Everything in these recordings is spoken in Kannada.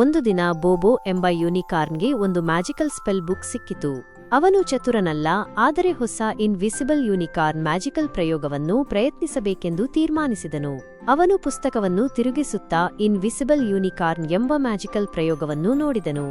ಒಂದು ದಿನ ಬೋಬೋ ಎಂಬ ಯೂನಿಕಾರ್ನ್ಗೆ ಒಂದು ಮ್ಯಾಜಿಕಲ್ ಸ್ಪೆಲ್ ಬುಕ್ ಸಿಕ್ಕಿತು. ಅವನು ಚತುರನಲ್ಲ, ಆದರೆ ಹೊಸ ಇನ್ವಿಸಿಬಲ್ ಯೂನಿಕಾರ್ನ್ ಮ್ಯಾಜಿಕಲ್ ಪ್ರಯೋಗವನ್ನು ಪ್ರಯತ್ನಿಸಬೇಕೆಂದು ತೀರ್ಮಾನಿಸಿದನು. ಅವನು ಪುಸ್ತಕವನ್ನು ತಿರುಗಿಸುತ್ತಾ ಇನ್ವಿಸಿಬಲ್ ಯೂನಿಕಾರ್ನ್ ಎಂಬ ಮ್ಯಾಜಿಕಲ್ ಪ್ರಯೋಗವನ್ನು ನೋಡಿದನು.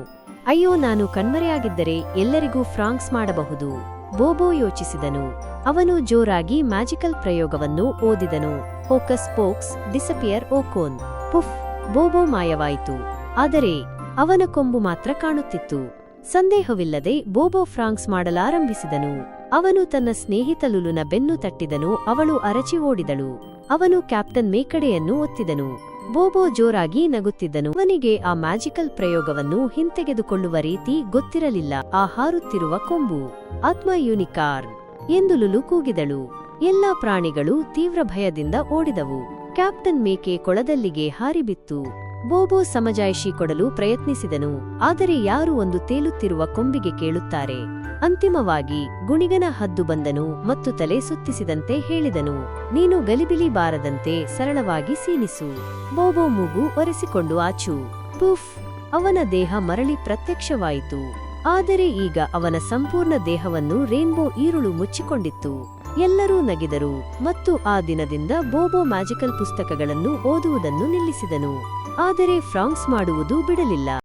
ಅಯ್ಯೋ, ನಾನು ಕಣ್ಮರೆಯಾಗಿದ್ದರೆ ಎಲ್ಲರಿಗೂ ಫ್ರಾಂಕ್ಸ್ ಮಾಡಬಹುದು, ಬೋಬೋ ಯೋಚಿಸಿದನು. ಅವನು ಜೋರಾಗಿ ಮ್ಯಾಜಿಕಲ್ ಪ್ರಯೋಗವನ್ನು ಓದಿದನು. ಹೋಕಸ್ ಪೋಕ್ಸ್, ಡಿಸಪಿಯರ್ ಓಕೋನ್. ಪುಫ್, ಬೋಬೋ ಮಾಯವಾಯಿತು. ಆದರೆ ಅವನ ಕೊಂಬು ಮಾತ್ರ ಕಾಣುತ್ತಿತ್ತು. ಸಂದೇಹವಿಲ್ಲದೆ ಬೋಬೋ ಫ್ರಾಂಕ್ಸ್ ಮಾಡಲಾರಂಭಿಸಿದನು. ಅವನು ತನ್ನ ಸ್ನೇಹಿತ ಲುಲುನ ಬೆನ್ನು ತಟ್ಟಿದನು, ಅವಳು ಅರಚಿ ಓಡಿದಳು. ಅವನು ಕ್ಯಾಪ್ಟನ್ ಮೇಕಡೆಯನ್ನು ಒತ್ತಿದನು. ಬೋಬೋ ಜೋರಾಗಿ ನಗುತ್ತಿದ್ದನು. ಅವನಿಗೆ ಆ ಮ್ಯಾಜಿಕಲ್ ಪ್ರಯೋಗವನ್ನು ಹಿಂತೆಗೆದುಕೊಳ್ಳುವ ರೀತಿ ಗೊತ್ತಿರಲಿಲ್ಲ. ಆ ಹಾರುತ್ತಿರುವ ಕೊಂಬು, ಆತ್ಮ ಯೂನಿಕಾರ್ನ್ ಎಂದು ಲುಲು ಕೂಗಿದಳು. ಎಲ್ಲಾ ಪ್ರಾಣಿಗಳು ತೀವ್ರ ಭಯದಿಂದ ಓಡಿದವು. ಕ್ಯಾಪ್ಟನ್ ಮೇಕೆ ಕೊಳದಲ್ಲಿಗೆ ಹಾರಿಬಿತ್ತು. ಬೋಬೋ ಸಮಜಾಯಿಷಿ ಕೊಡಲು ಪ್ರಯತ್ನಿಸಿದನು. ಆದರೆ ಯಾರು ಒಂದು ತೇಲುತ್ತಿರುವ ಕೊಂಬಿಗೆ ಕೇಳುತ್ತಾರೆ. ಅಂತಿಮವಾಗಿ ಗುಣಿಗನ ಹದ್ದು ಬಂದನು ಮತ್ತು ತಲೆ ಸುತ್ತಿಸಿದಂತೆ ಹೇಳಿದನು, ನೀನು ಗಲಿಬಿಲಿ ಬಾರದಂತೆ ಸರಳವಾಗಿ ಸೀನಿಸು. ಬೋಬೋ ಮೂಗು ಒರೆಸಿಕೊಂಡು ಆಚು. ಪುಫ್! ಅವನ ದೇಹ ಮರಳಿ ಪ್ರತ್ಯಕ್ಷವಾಯಿತು. ಆದರೆ ಈಗ ಅವನ ಸಂಪೂರ್ಣ ದೇಹವನ್ನು ರೇನ್ಬೋ ಈರುಳು ಮುಚ್ಚಿಕೊಂಡಿತ್ತು. ಎಲ್ಲರೂ ನಗಿದರು ಮತ್ತು ಆ ದಿನದಿಂದ ಬೋಬೋ ಮ್ಯಾಜಿಕಲ್ ಪುಸ್ತಕಗಳನ್ನು ಓದುವುದನ್ನು ನಿಲ್ಲಿಸಿದನು. ಆದರೆ ಫ್ರಾಂಕ್ಸ್ ಮಾಡುವುದು ಬಿಡಲಿಲ್ಲ.